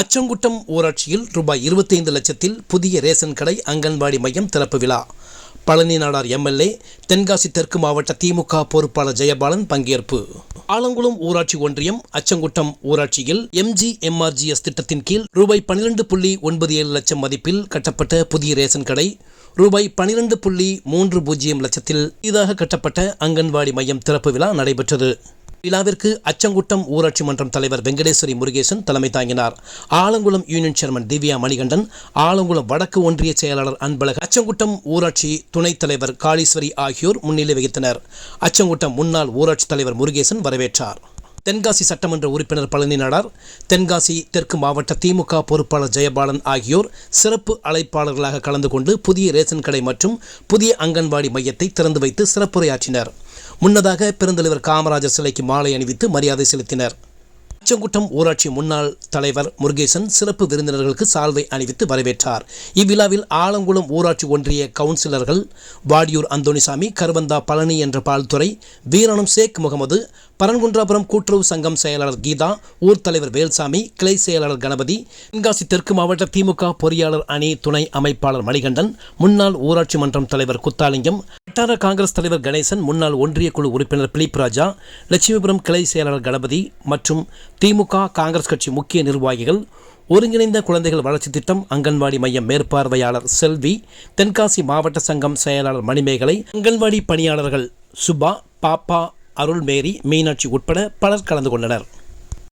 அச்சங்குட்டம் ஊராட்சியில் ரூபாய் இருபத்தைந்து லட்சத்தில் புதிய ரேஷன் கடை அங்கன்வாடி மையம் திறப்பு விழா. பழனி நாடார் எம்எல்ஏ தென்காசி தெற்கு மாவட்ட திமுக பொறுப்பாளர் ஜெயபாலன் பங்கேற்பு. ஆலங்குளம் ஊராட்சி ஒன்றியம் அச்சங்குட்டம் ஊராட்சியில் எம்ஜி எம்ஆர்ஜிஎஸ் திட்டத்தின் கீழ் ரூபாய் பன்னிரண்டு புள்ளி ஒன்பது ஏழு லட்சம் மதிப்பில் கட்டப்பட்ட புதிய ரேஷன் கடை ரூபாய் பன்னிரண்டு புள்ளி மூன்று பூஜ்ஜியம் லட்சத்தில் இதாக கட்டப்பட்ட அங்கன்வாடி மையம் திறப்பு விழா நடைபெற்றது. விழாவிற்கு அச்சங்குட்டம் ஊராட்சி மன்றம் தலைவர் வெங்கடேஸ்வரி முருகேசன் தலைமை தாங்கினார். ஆலங்குளம் யூனியன் சேர்மன் திவ்யா மணிகண்டன் ஆலங்குளம் வடக்கு ஒன்றிய செயலாளர் அன்பழக அச்சங்குட்டம் ஊராட்சி துணைத் தலைவர் காளீஸ்வரி ஆகியோர் முன்னிலை வகித்தனர். அச்சங்குட்டம் முன்னாள் ஊராட்சி தலைவர் முருகேசன் வரவேற்றார். தென்காசி சட்டமன்ற உறுப்பினர் பழனி நாடார் தென்காசி தெற்கு மாவட்ட திமுக பொறுப்பாளர் ஜெயபாலன் ஆகியோர் சிறப்பு அழைப்பாளர்களாக கலந்து கொண்டு புதிய ரேஷன் கடை மற்றும் புதிய அங்கன்வாடி மையத்தை திறந்து வைத்து சிறப்புரையாற்றினர். முன்னதாக பெருந்தலைவர் காமராஜர் சிலைக்கு மாலை அணிவித்து மரியாதை செலுத்தினர். அச்சங்குட்டம் ஊராட்சி முன்னாள் தலைவர் முருகேசன் சிறப்பு விருந்தினர்களுக்கு சால்வை அணிவித்து வரவேற்றார். இவ்விழாவில் ஆலங்குளம் ஊராட்சி ஒன்றிய கவுன்சிலர்கள் வாடியூர் அந்தோணிசாமி கருவந்தா பழனி என்ற பால்துறை வீரணம் ஷேக் முகமது பரன்குன்றாபுரம் கூட்டுறவு சங்கம் செயலாளர் கீதா ஊர் தலைவர் வேல்சாமி கிளை செயலாளர் கணபதி தென்காசி தெற்கு மாவட்ட திமுக பொறியாளர் அணி துணை அமைப்பாளர் மணிகண்டன் முன்னாள் ஊராட்சி மன்றம் தலைவர் குத்தாலிங்கம் வட்டார காங்கிரஸ் தலைவர் கணேசன் முன்னாள் ஒன்றிய குழு உறுப்பினர் பிலிப் ராஜா லட்சுமிபுரம் கிளை செயலாளர் கணபதி மற்றும் திமுக காங்கிரஸ் கட்சி முக்கிய நிர்வாகிகள் ஒருங்கிணைந்த குழந்தைகள் வளர்ச்சி திட்டம் அங்கன்வாடி மையம் மேற்பார்வையாளர் செல்வி தென்காசி மாவட்ட சங்கம் செயலாளர் மணிமேகலை அங்கன்வாடி பணியாளர்கள் சுபா பாப்பா அருள்மேரி மீனாட்சி உட்பட பலர் கலந்து கொண்டனர்.